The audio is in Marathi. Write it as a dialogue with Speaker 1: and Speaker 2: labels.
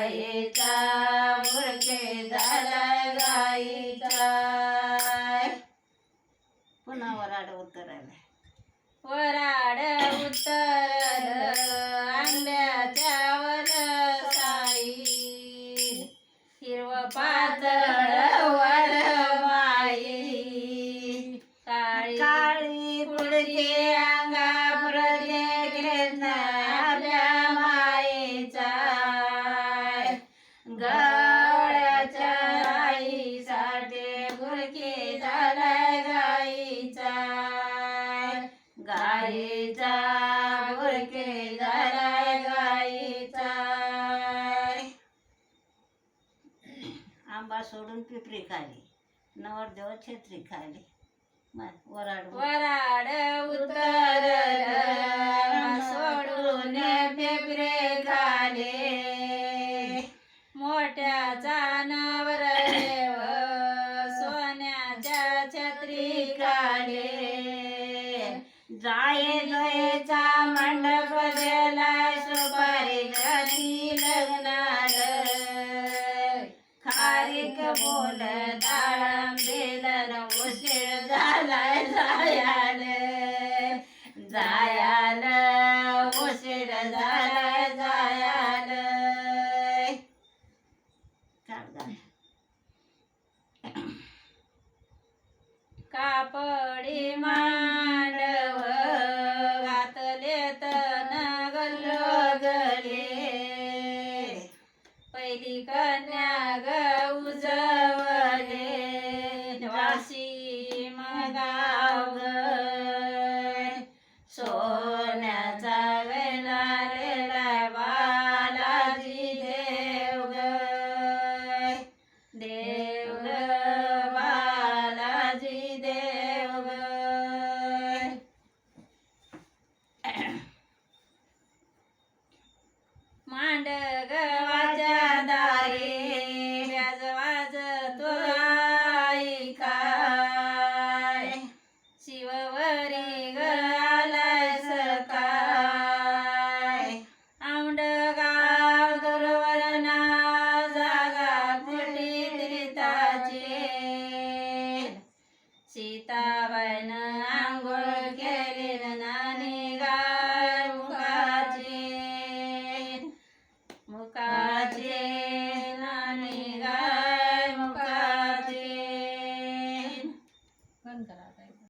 Speaker 1: गाईचा मुरके झालाय गाईचा पुन्हा वराड उतरायला. वराड उतरल. गाईचा झालाय गाईचा. आंबा सोडून पिपरी खाली नवरदेव छत्री खाली. वराड वराड उतर सोडून पिपरे जाये जायचा मंडप गेला सुपारी जाती लग्नाल. खारीक बोल दाळम बेलन उशीर झालाय जायाल. जायाल उशीर झालाय जायाल. कापडी मा पहिली कन्या ग उजवले वाशी मगाव सोन्याचा सोन्याचा वेलालेला बालाजी देव ग देव बालाजी देव मांड